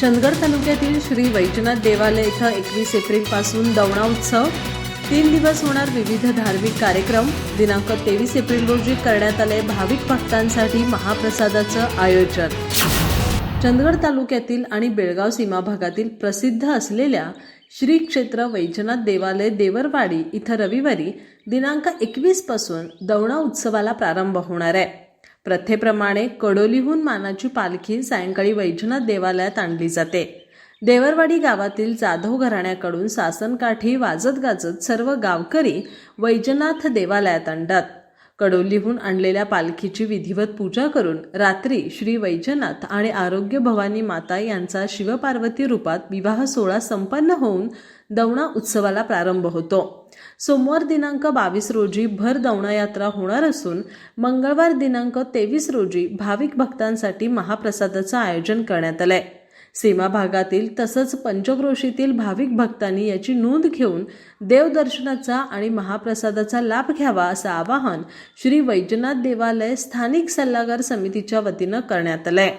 चंदगड तालुक्यातील श्री वैजनाथ देवालय इथं एकवीस एप्रिलपासून दवणा उत्सव. तीन दिवस होणार विविध धार्मिक कार्यक्रम. दिनांक तेवीस एप्रिल रोजी करण्यात आले भाविक भक्तांसाठी महाप्रसादाचं आयोजन. चंदगड तालुक्यातील आणि बेळगाव सीमा भागातील प्रसिद्ध असलेल्या श्री क्षेत्र वैजनाथ देवालय देवरवाडी इथं रविवारी दिनांक एकवीसपासून दवणा उत्सवाला प्रारंभ होणार आहे. प्रथेप्रमाणे कडोलीहून मानाची पालखी सायंकाळी वैजनाथ देवालयात आणली जाते. देवरवाडी गावातील जाधव घराण्याकडून सासनकाठी वाजत गाजत सर्व गावकरी वैजनाथ देवालयात आणतात. कडोलीहून आणलेल्या पालखीची विधिवत पूजा करून रात्री श्री वैजनाथ आणि आरोग्य भवानी माता यांचा शिवपार्वती रूपात विवाह सोहळा संपन्न होऊन दवणा उत्सवाला प्रारंभ होतो. सोमवार दिनांक बावीस रोजी भर दवणा यात्रा होणार असून मंगळवार दिनांक तेवीस रोजी भाविक भक्तांसाठी महाप्रसादाचं आयोजन करण्यात आलंय. सीमा भागातील तसंच पंचक्रोशीतील भाविक भक्तांनी याची नोंद घेऊन देवदर्शनाचा आणि महाप्रसादाचा लाभ घ्यावा असं आवाहन श्री वैजनाथ देवालय स्थानिक सल्लागार समितीच्या वतीनं करण्यात आलंय.